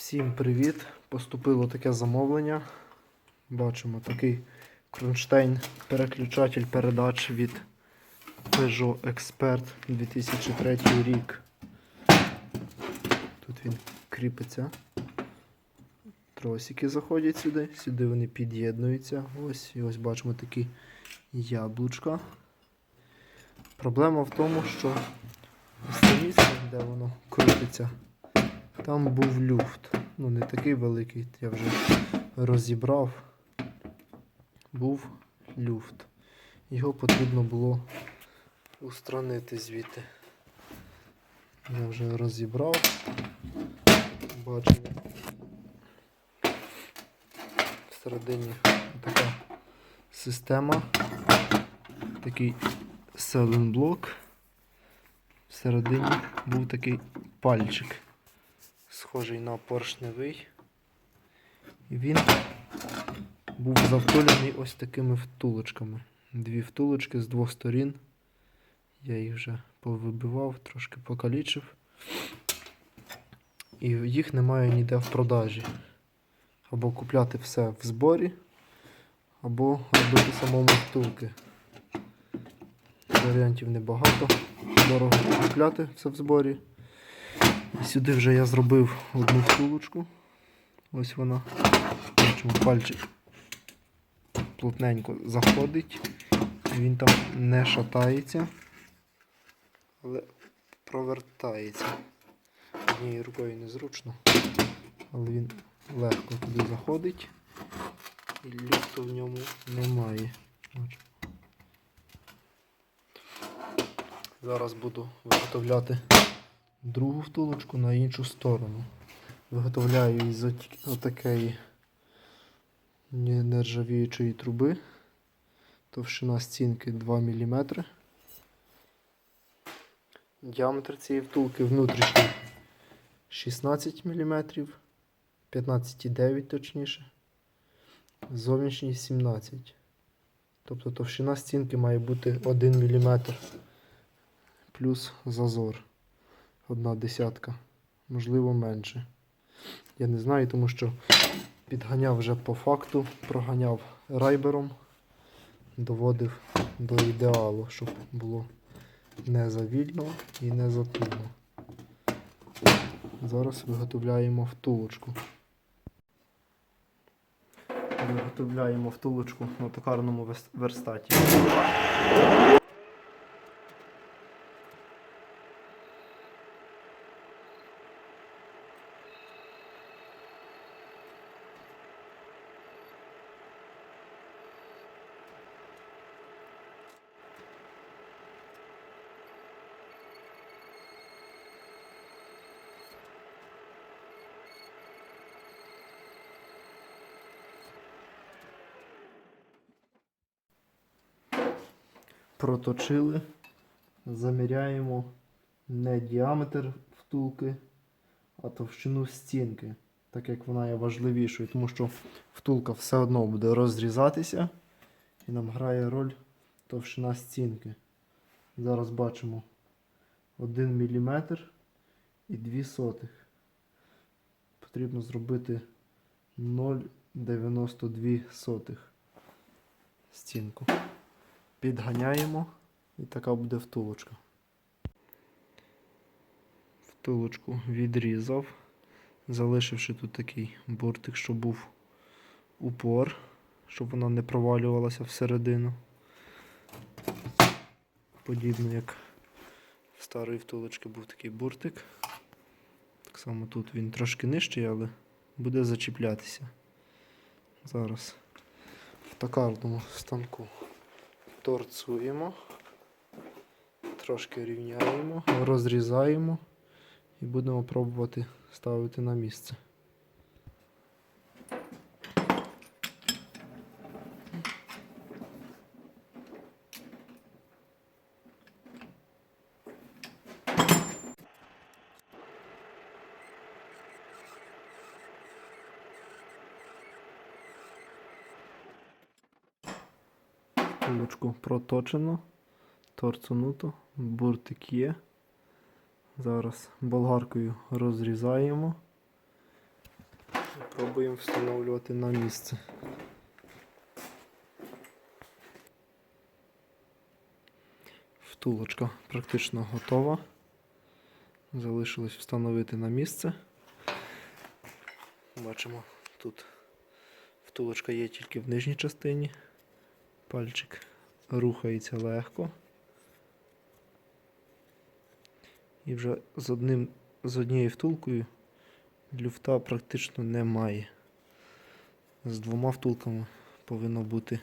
Всім привіт! Поступило таке замовлення. Бачимо такий кронштейн переключатель передач від Peugeot Expert 2003 рік. Тут він кріпиться. Тросики заходять сюди, сюди вони під'єднуються. Ось і ось бачимо такі яблучка. Проблема в тому, що ось це місце, де воно крутиться, там був люфт. Ну, не такий великий, я вже розібрав. Був люфт. Його потрібно було устранити звідти. Я вже розібрав. Бачимо. Всередині така система. Такий селенблок. Всередині був такий пальчик, схожий на поршневий. І він був завтулений ось такими втулочками. Дві втулочки з двох сторін. Я їх вже повибивав, трошки покалічив. І їх немає ніде в продажі. Або купляти все в зборі, або робити самому втулки. Варіантів небагато. Дорого купляти все в зборі. Сюди вже я зробив одну втулочку. Ось вона. Бачимо, пальчик плотненько заходить. Він там не шатається, але провертається. Однією рукою незручно, але він легко туди заходить і люфту в ньому немає. Зараз буду виготовляти другу втулочку на іншу сторону. Виготовляю із от- отакої нержавіючої труби. Товщина стінки 2 мм. Діаметр цієї втулки внутрішній 16 мм, 15,9 точніше. Зовнішній 17. Тобто товщина стінки має бути 1 мм плюс зазор. Одна десятка. Можливо менше. Я не знаю, тому що підганяв вже по факту, проганяв райбером, доводив до ідеалу, щоб було не завільно і не затульно. Зараз виготовляємо втулочку. Виготовляємо втулочку на токарному верстаті. Проточили, заміряємо не діаметр втулки, а товщину стінки, так як вона є важливішою, тому що втулка все одно буде розрізатися і нам грає роль товщина стінки. Зараз бачимо 1 мм і 2 сотих. Потрібно зробити 0,92 сотих стінку підганяємо і така буде втулочка. Втулочку відрізав, залишивши тут такий бортик, щоб був упор, щоб вона не провалювалася всередину. Подібно як в старої втулочки був такий буртик. Так само тут він трошки нижчий, але буде зачіплятися. Зараз в токарному станку торцуємо, трошки рівняємо, розрізаємо і будемо пробувати ставити на місце. Кулочку проточено, торцунуто, буртик є. Зараз болгаркою розрізаємо Пробуємо встановлювати на місце. Втулочка практично готова. Залишилось встановити на місце. Бачимо, тут втулочка є тільки в нижній частині. Пальчик рухається легко. І вже з, одним, з однією втулкою люфта практично немає. З двома втулками повинно бути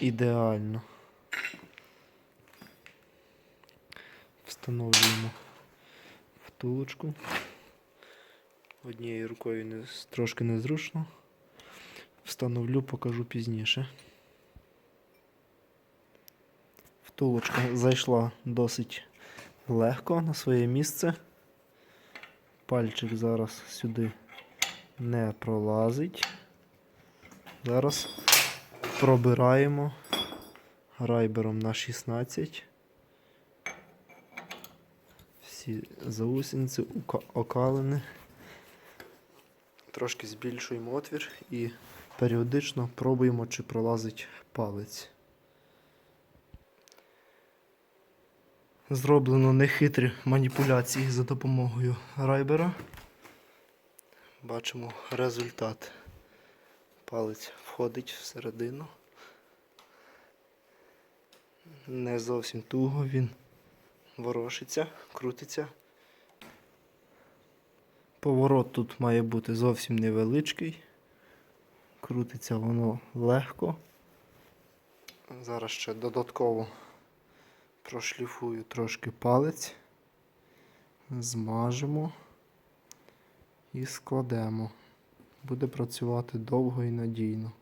ідеально. Встановлюємо втулочку. Однією рукою не, трошки незручно. Встановлю, покажу пізніше. Втулочка зайшла досить легко на своє місце. Пальчик зараз сюди не пролазить. Зараз пробираємо райбером на 16. Всі заусінці окалини. Трошки збільшуємо отвір і періодично пробуємо, чи пролазить палець. Зроблено нехитрі маніпуляції за допомогою райбера. Бачимо результат. Палець входить всередину. Не зовсім туго він ворушиться, крутиться. Поворот тут має бути зовсім невеличкий. Крутиться воно легко. Зараз ще додатково прошліфую трошки палець, змажемо і складемо. Буде працювати довго і надійно.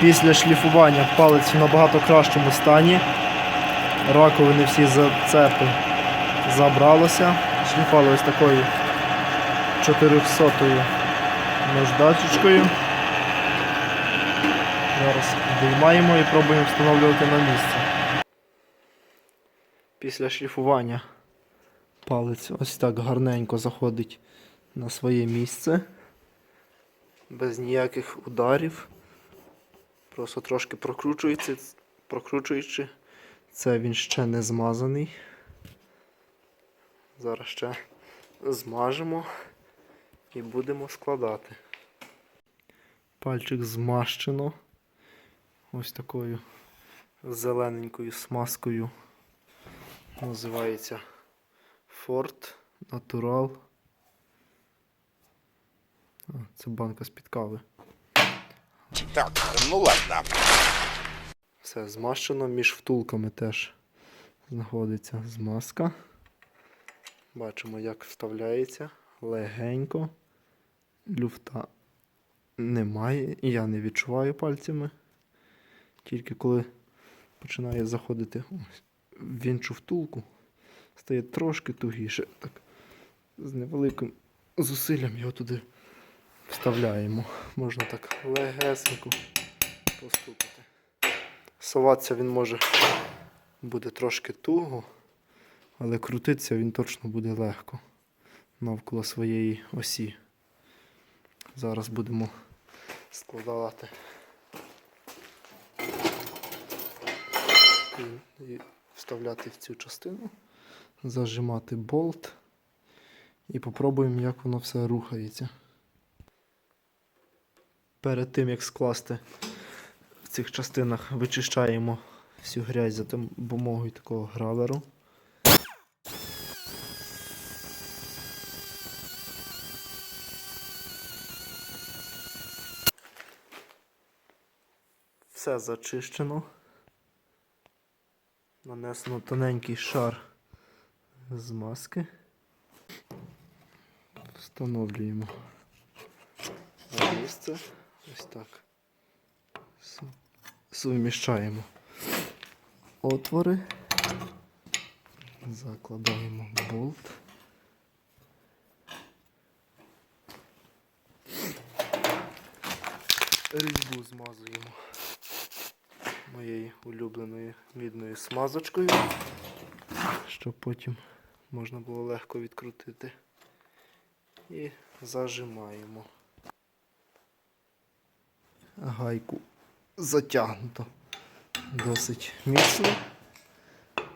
Після шліфування палець в набагато кращому стані. Раковини всі зацепи забралося. Шліфали ось такою 400 наждачечкою. Зараз виймаємо і пробуємо встановлювати на місце. Після шліфування палець ось так гарненько заходить на своє місце. Без ніяких ударів. Просто трошки прокручується, прокручуючи. Це він ще не змазаний. Зараз ще змажемо і будемо складати. Пальчик змащено ось такою зелененькою смазкою. Називається Ford Natural. Це банка з-під кави. Так, ну ладно. Все змащено, між втулками теж знаходиться змазка. Бачимо, як вставляється легенько. Люфта немає, я не відчуваю пальцями. Тільки коли починає заходити в іншу втулку, стає трошки тугіше. Так, з невеликим зусиллям його туди вставляємо. Можна так легесенько постукати. Соватися він може буде трошки туго, але крутитися він точно буде легко навколо своєї осі. Зараз будемо складати і, вставляти в цю частину, зажимати болт і попробуємо, як воно все рухається. Перед тим, як скласти в цих частинах вичищаємо всю грязь за допомогою такого граверу. Все зачищено. Нанесено тоненький шар змазки. Встановлюємо на місце. Ось так. Су- Суміщаємо отвори. Закладаємо болт. Різьбу змазуємо моєю улюбленою мідною смазочкою, щоб потім можна було легко відкрутити. І зажимаємо. Гайку затягнуто досить міцно.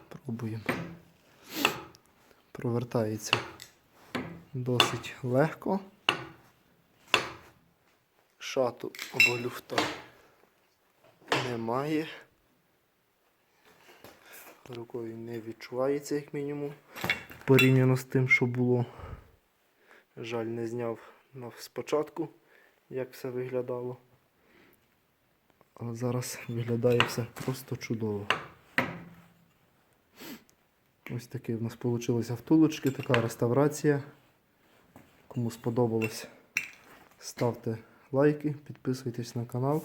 Пробуємо. Провертається досить легко. Шату або люфта немає. Рукою не відчувається, як мінімум, порівняно з тим, що було. Жаль, не зняв спочатку, як все виглядало. А зараз виглядає все просто чудово. Ось такі в нас вийшли втулочки, така реставрація. Кому сподобалось, ставте лайки, підписуйтесь на канал.